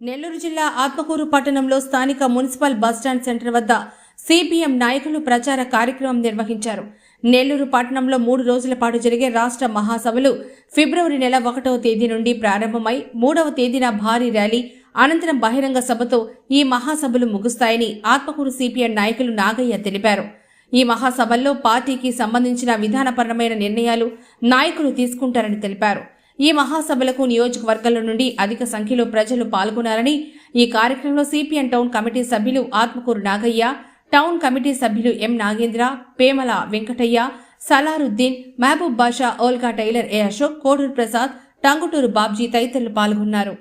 నెల్లూరు జిల్లా ఆత్మకూరు పట్టణంలో స్థానిక మున్సిపల్ బస్టాండ్ సెంటర్ వద్ద సిపిఎం నాయకులు ప్రచార కార్యక్రమం నిర్వహించారు. నెల్లూరు పట్టణంలో మూడు రోజుల పాటు జరిగే రాష్ట్ర మహాసభలు ఫిబ్రవరి నెల ఒకటవ తేదీ నుండి ప్రారంభమై మూడవ తేదీన భారీ ర్యాలీ అనంతరం బహిరంగ సభతో ఈ మహాసభలు ముగుస్తాయని ఆత్మకూరు సిపిఎం నాయకులు నాగయ్య తెలిపారు. ఈ మహాసభల్లో పార్టీకి సంబంధించిన విధానపరమైన నిర్ణయాలు నాయకులు తీసుకుంటారని తెలిపారు. ఈ మహాసభలకు నియోజకవర్గాల నుండి అధిక సంఖ్యలో ప్రజలు పాల్గొన్నారని ఈ కార్యక్రమంలో సిపిఎన్ టౌన్ కమిటీ సభ్యులు ఆత్మకూరు నాగయ్య టౌన్ కమిటీ సభ్యులు M Nagendra Pemala Venkataiah Salaruddin Mahaboob Basha Olka tailor A Ashok Koduru Prasad Tanguturu Babji తదితరులు పాల్గొన్నారు.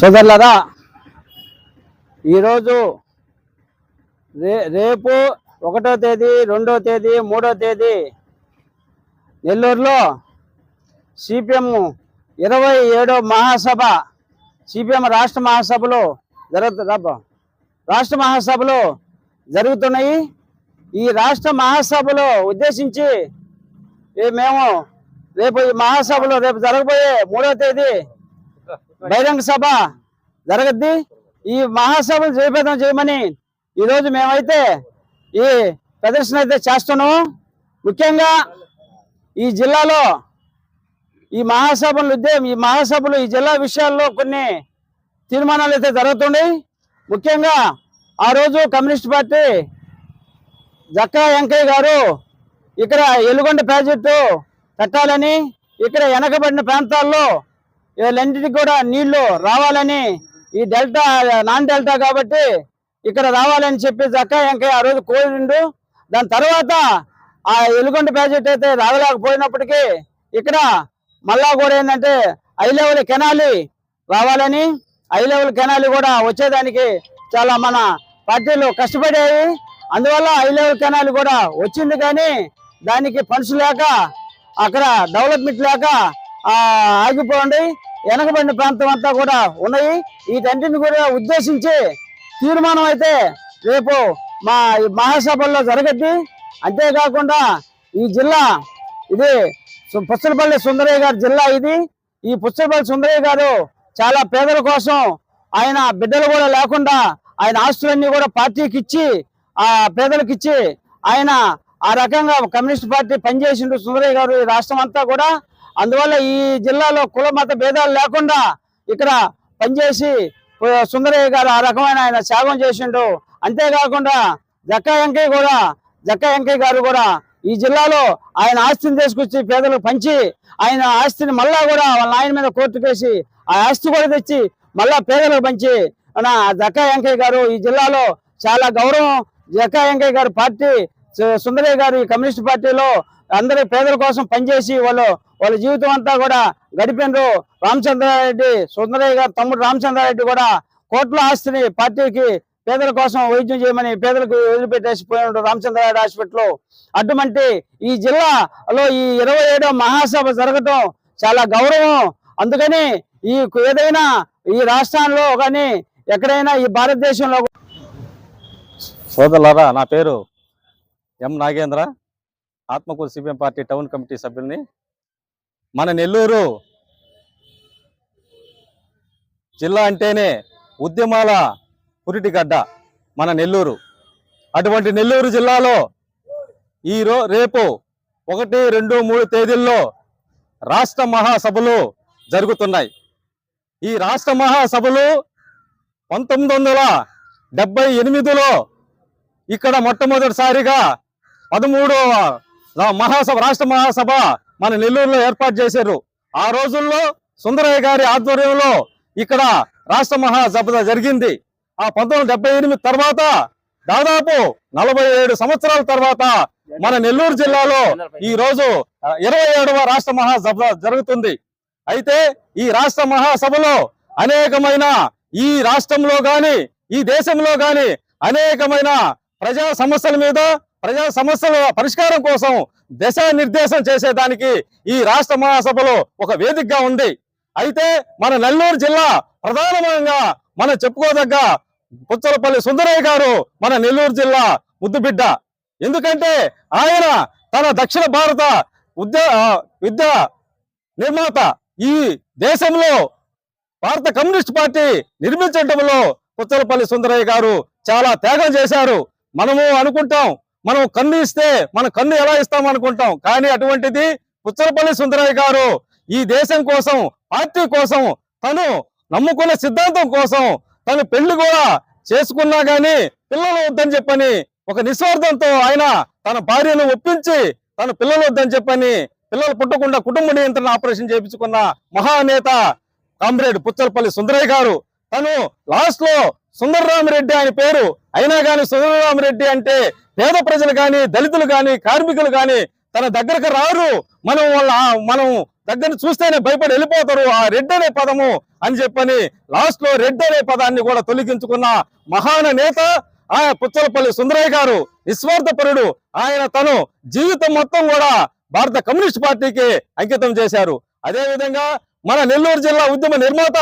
సోదరులరా ఈరోజు రే రేపు ఒకటో తేదీ రెండో తేదీ మూడో తేదీ నెల్లూరులో సిపిఎం ఇరవై ఏడో మహాసభ సిపిఎం రాష్ట్ర మహాసభలు జరుగుతు రాష్ట్ర మహాసభలు జరుగుతున్నాయి. ఈ రాష్ట్ర మహాసభలో ఉద్దేశించి మేము రేపు ఈ మహాసభలో రేపు జరగబోయే మూడవ తేదీ బహిరంగ సభ జరగద్ది. ఈ మహాసభలు జయప్రదం చేయమని ఈరోజు మేమైతే ఈ ప్రదర్శన అయితే చేస్తున్నాము ముఖ్యంగా ఈ జిల్లాలో ఈ మహాసభలు ఈ మహాసభలు ఈ జిల్లా విషయాల్లో కొన్ని తీర్మానాలు అయితే జరుగుతున్నాయి. ముఖ్యంగా ఆ రోజు కమ్యూనిస్ట్ పార్టీ జక్కా వెంకయ్య గారు ఇక్కడ ఎలుగొండ ప్రాజెక్టు కట్టాలని ఇక్కడ వెనకబడిన ప్రాంతాల్లో వీళ్ళన్నిటికీ కూడా నీళ్ళు రావాలని ఈ డెల్టా నాన్ డెల్టా కాబట్టి ఇక్కడ రావాలని చెప్పి జక్కా వెంకయ్య ఆ రోజు కోరిండు. దాని తర్వాత ఆ ఎలుగొండ ప్రాజెక్ట్ అయితే రాగలేకపోయినప్పటికీ ఇక్కడ మళ్ళా కూడా ఏంటంటే ఐ లెవెల్ కెనాలి రావాలని ఐ లెవెల్ కెనాలి కూడా వచ్చేదానికి చాలా మన పార్టీలు కష్టపడేవి అందువల్ల ఐ లెవెల్ కెనాలి కూడా వచ్చింది కానీ దానికి ఫండ్స్ లేక అక్కడ డెవలప్మెంట్ లేక ఆగిపోండి వెనకబడిన ప్రాంతం అంతా కూడా ఉన్నాయి. వీటన్నిటిని కూడా ఉద్దేశించి తీర్మానం అయితే రేపు మా ఈ మహాసభల్లో జరగద్ది. అంతేకాకుండా ఈ జిల్లా ఇది పుచ్చలపల్లి సుందరయ్య గారి జిల్లా ఇది. ఈ పుచ్చలపల్లి సుందరయ్య గారు చాలా పేదల కోసం ఆయన బిడ్డలు కూడా లేకుండా ఆయన ఆస్తులన్నీ కూడా పార్టీకి ఇచ్చి ఆ పేదలకు ఇచ్చి ఆయన ఆ రకంగా కమ్యూనిస్ట్ పార్టీ పనిచేసిండు సుందరయ్య గారు ఈ రాష్ట్రం అంతా కూడా. అందువల్ల ఈ జిల్లాలో కుల మత భేదాలు లేకుండా ఇక్కడ పనిచేసి సుందరయ్య గారు ఆ రకమైన ఆయన త్యాగం చేసిండు. అంతేకాకుండా జక్క వెంకయ్య కూడా జక్క వెంకయ్య గారు కూడా ఈ జిల్లాలో ఆయన ఆస్తిని తీసుకొచ్చి పేదలకు పంచి ఆయన ఆస్తిని మళ్ళా కూడా వాళ్ళ ఆయన మీద కోర్టు కేసి ఆ ఆస్తి కూడా తెచ్చి మళ్ళా పేదలకు పంచి. మన జక్క వెంకయ్య గారు ఈ జిల్లాలో చాలా గౌరవం. జక్క వెంకయ్య గారు పార్టీ సు- సుందరయ్య గారు ఈ కమ్యూనిస్ట్ పార్టీలో అందరి పేదల కోసం పనిచేసి వాళ్ళు వాళ్ళ జీవితం అంతా కూడా గడిపినరు. రామచంద్రారెడ్డి సుందరయ్య గారు తమ్ముడు రామచంద్రారెడ్డి కూడా కోట్ల ఆస్తిని పార్టీకి పేదల కోసం వైద్యం చేయమని పేదలకు వదిలిపెట్టేసి పోయినట్టు రామచంద్రరాయుడు హాస్పిటల్లో అటువంటి ఈ జిల్లాలో ఈ ఇరవై ఏడో మహాసభ జరగటం చాలా గౌరవం. అందుకని ఈ ఏదైనా ఈ రాష్ట్రాల్లో కానీ ఎక్కడైనా ఈ భారతదేశంలో సోదరులారా నా పేరు M Nagendra. Atmakur CPM party town committee సభ్యుల్ని. మన నెల్లూరు జిల్లా అంటేనే ఉద్యమాల పురిటిగడ్డ మన నెల్లూరు. అటువంటి నెల్లూరు జిల్లాలో ఈరో రేపు ఒకటి రెండు మూడు తేదీల్లో రాష్ట్ర మహాసభలు జరుగుతున్నాయి. ఈ రాష్ట్ర మహాసభలు పంతొమ్మిది వందల డెబ్బై ఎనిమిదిలో ఇక్కడ మొట్టమొదటిసారిగా పదమూడవ మహాసభ రాష్ట్ర మహాసభ మన నెల్లూరులో ఏర్పాటు చేశారు. ఆ రోజుల్లో సుందరయ్య గారి ఆధ్వర్యంలో ఇక్కడ రాష్ట్ర మహాసభ జరిగింది. ఆ పంతొమ్మిది డెబ్బై ఎనిమిది తర్వాత దాదాపు నలభై ఏడు సంవత్సరాల తర్వాత మన నెల్లూరు జిల్లాలో ఈ రోజు ఇరవై ఏడవ రాష్ట్ర మహాసభ జరుగుతుంది. అయితే ఈ రాష్ట్ర మహాసభలో అనేకమైన ఈ రాష్ట్రంలో గాని ఈ దేశంలో గాని అనేకమైన ప్రజా సమస్యల మీద ప్రజా సమస్యల పరిష్కారం కోసం దిశానిర్దేశం చేసేదానికి ఈ రాష్ట్ర మహాసభలో ఒక వేదికగా ఉంది. అయితే మన నెల్లూరు జిల్లా ప్రధానంగా మనం చెప్పుకోదగ్గ పుచ్చలపల్లి సుందరయ్య గారు మన నెల్లూరు జిల్లా ముద్దుబిడ్డ. ఎందుకంటే ఆయన తన దక్షిణ భారత ఉద్య విద్య నిర్మాత ఈ దేశంలో భారత కమ్యూనిస్ట్ పార్టీ నిర్మించడంలో పుచ్చలపల్లి సుందరయ్య గారు చాలా త్యాగం చేశారు. మనము అనుకుంటాం మనం కన్ను ఇస్తే మన కన్ను ఎలా ఇస్తాం అనుకుంటాం. కానీ అటువంటిది పుచ్చలపల్లి సుందరయ్య గారు ఈ దేశం కోసం పార్టీ కోసం తను నమ్ముకున్న సిద్ధాంతం కోసం తను పెళ్ళి కూడా చేసుకున్నా గాని పిల్లలు వద్దని చెప్పని ఒక నిస్వార్థంతో ఆయన తన భార్యను ఒప్పించి తన పిల్లలు వద్దని చెప్పని పిల్లలు పుట్టకుండా కుటుంబ నియంత్రణ ఆపరేషన్ చేయించుకున్న మహానేత కామ్రేడ్ పుచ్చలపల్లి సుందరయ్య గారు. తను లాస్ట్లో సుందరరామరెడ్డి ఆయన పేరు. అయినా గాని సుందరరామరెడ్డి అంటే పేద ప్రజలు గాని దళితులు గాని కార్మికులు గాని తన దగ్గరకు రారు. మనం వాళ్ళ మనం దగ్గర చూస్తేనే భయపడి వెళ్ళిపోతారు ఆ రెడ్ అనే పదము అని చెప్పని లాస్ట్లో రెడ్ అనే పదాన్ని కూడా తొలగించుకున్న మహాన నేత ఆయన పుచ్చలపల్లి సుందరయ్య గారు నిస్వార్థపరుడు. ఆయన తను జీవితం మొత్తం కూడా భారత కమ్యూనిస్ట్ పార్టీకి అంకితం చేశారు. అదేవిధంగా మన నెల్లూరు జిల్లా ఉద్యమ నిర్మాత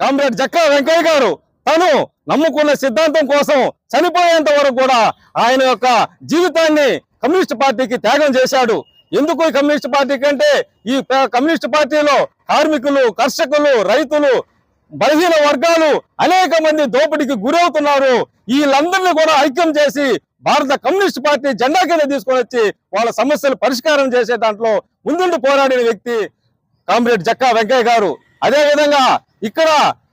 కామ్రేడ్ జక్కా వెంకయ్య గారు తను నమ్ముకున్న సిద్ధాంతం కోసం చనిపోయేంత వరకు కూడా ఆయన యొక్క జీవితాన్ని కమ్యూనిస్ట్ పార్టీకి త్యాగం చేశాడు. ఎందుకు ఈ కమ్యూనిస్ట్ పార్టీ కంటే ఈ కమ్యూనిస్ట్ పార్టీలో కార్మికులు కర్షకులు రైతులు బలహీన వర్గాలు అనేక మంది దోపిడీకి గురవుతున్నారు. వీళ్ళందరినీ కూడా ఐక్యం చేసి భారత కమ్యూనిస్ట్ పార్టీ జెండా కింద తీసుకొని వచ్చి వాళ్ళ సమస్యలు పరిష్కారం చేసే దాంట్లో ముందుండి పోరాడిన వ్యక్తి కామ్రేడ్ జక్కా వెంకయ్య గారు. అదే విధంగా ఇక్కడ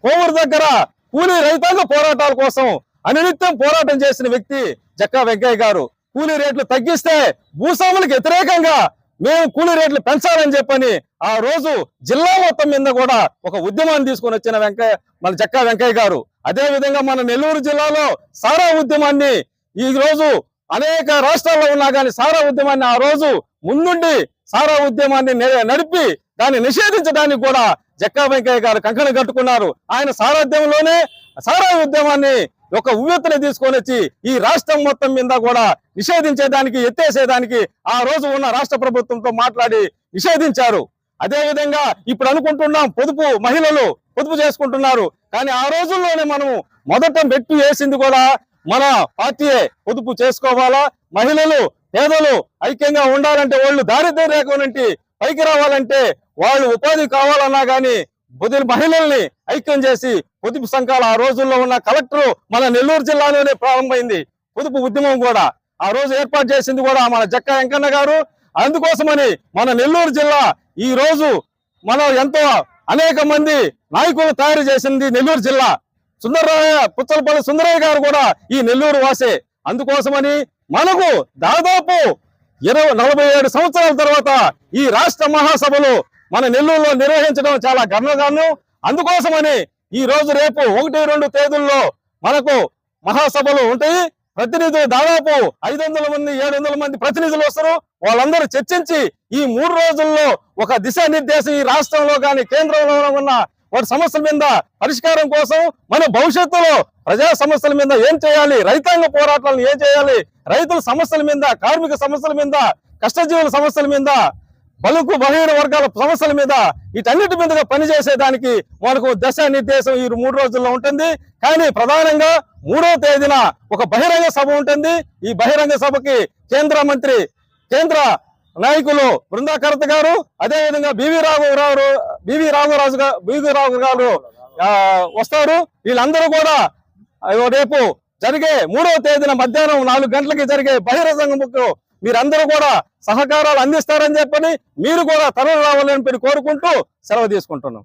కోవూరు దగ్గర కూలీ రైతాంగ పోరాటాల కోసం అనినిత్యం పోరాటం చేసిన వ్యక్తి జక్కా వెంకయ్య గారు. కూలీ రేట్లు తగ్గిస్తే భూస్వాములకు వ్యతిరేకంగా మేము కూలీ రేట్లు పెంచాలని చెప్పని ఆ రోజు జిల్లా మొత్తం మీద కూడా ఒక ఉద్యమాన్ని తీసుకొని వచ్చిన వెంకయ్య మన చక్కా వెంకయ్య గారు. అదే విధంగా మన నెల్లూరు జిల్లాలో సారా ఉద్యమాన్ని ఈ రోజు అనేక రాష్ట్రాల్లో ఉన్నా కానీ సారా ఉద్యమాన్ని ఆ రోజు ముందుండి సారా ఉద్యమాన్ని నడిపి దాన్ని నిషేధించడానికి కూడా జక్కా వెంకయ్య గారు కంకణం కట్టుకున్నారు. ఆయన సారథ్యంలోనే సారా ఉద్యమాన్ని ఒక ఉవ్వెత్తున తీసుకొని వచ్చి ఈ రాష్ట్రం మొత్తం మీద కూడా నిషేధించేదానికి ఎత్తేసేదానికి ఆ రోజు ఉన్న రాష్ట్ర ప్రభుత్వంతో మాట్లాడి నిషేధించారు. అదేవిధంగా ఇప్పుడు అనుకుంటున్నాం పొదుపు మహిళలు పొదుపు చేసుకుంటున్నారు. కానీ ఆ రోజుల్లోనే మనం మొదట మెట్టు వేసింది కూడా మన పార్టీయే పొదుపు చేసుకోవాలా? మహిళలు పేదలు ఐక్యంగా ఉండాలంటే వాళ్ళు దారిద్ర్య రేఖ నుండి పైకి రావాలంటే వాళ్ళు ఉపాధి కావాలన్నా కానీ పొదుపు మహిళల్ని ఐక్యం చేసి పొదుపు సంఘాలు ఆ రోజుల్లో ఉన్న కలెక్టర్ మన నెల్లూరు జిల్లాలోనే ప్రారంభమైంది. పొదుపు ఉద్యమం కూడా ఆ రోజు ఏర్పాటు చేసింది కూడా మన జక్క వెంకన్న గారు. అందుకోసమని మన నెల్లూరు జిల్లా ఈ రోజు మనం ఎంతో అనేక మంది నాయకులు తయారు చేసింది నెల్లూరు జిల్లా. సుందరరాయ పుచ్చలపల్లి సుందరయ్య గారు కూడా ఈ నెల్లూరు వాసే. అందుకోసమని మనకు దాదాపు ఇరవై నలభై ఏడు సంవత్సరాల తర్వాత ఈ రాష్ట్ర మహాసభలు మన నెల్లూరులో నిర్వహించడం చాలా గర్వగాను అందుకోసమని ఈ రోజు రేపు ఒకటి రెండు తేదీల్లో మనకు మహాసభలు ఉంటాయి. ప్రతినిధులు దాదాపు ఐదు వందల మంది ఏడు వందల మంది ప్రతినిధులు వస్తారు. వాళ్ళందరూ చర్చించి ఈ మూడు రోజుల్లో ఒక దిశానిర్దేశం ఈ రాష్ట్రంలో కానీ కేంద్రంలో ఉన్న వాటి సమస్యల మీద పరిష్కారం కోసం మన భవిష్యత్తులో ప్రజా సమస్యల మీద ఏం చేయాలి రైతాంగ పోరాటాలను ఏం చేయాలి రైతుల సమస్యల మీద కార్మిక సమస్యల మీద కష్టజీవుల సమస్యల మీద బలుకు బలహీన వర్గాల సమస్యల మీద వీటన్నిటి మీదుగా పనిచేసేదానికి మనకు దశ నిర్దేశం ఈ మూడు రోజుల్లో ఉంటుంది. కానీ ప్రధానంగా మూడో తేదీన ఒక బహిరంగ సభ ఉంటుంది. ఈ బహిరంగ సభకి కేంద్ర మంత్రి కేంద్ర నాయకులు బృందాకరత్ గారు అదే విధంగా బివి రాఘవరావు బివి రాఘవరాజు గారు బివి రాఘవ గారు వస్తారు. వీళ్ళందరూ కూడా రేపు జరిగే మూడవ తేదీన మధ్యాహ్నం నాలుగు గంటలకి జరిగే బహిరంగముకు మీరందరూ కూడా సహకారాలు అందిస్తారని చెప్పని మీరు కూడా తరలి రావాలని కోరుకుంటూ సెలవు తీసుకుంటున్నాం.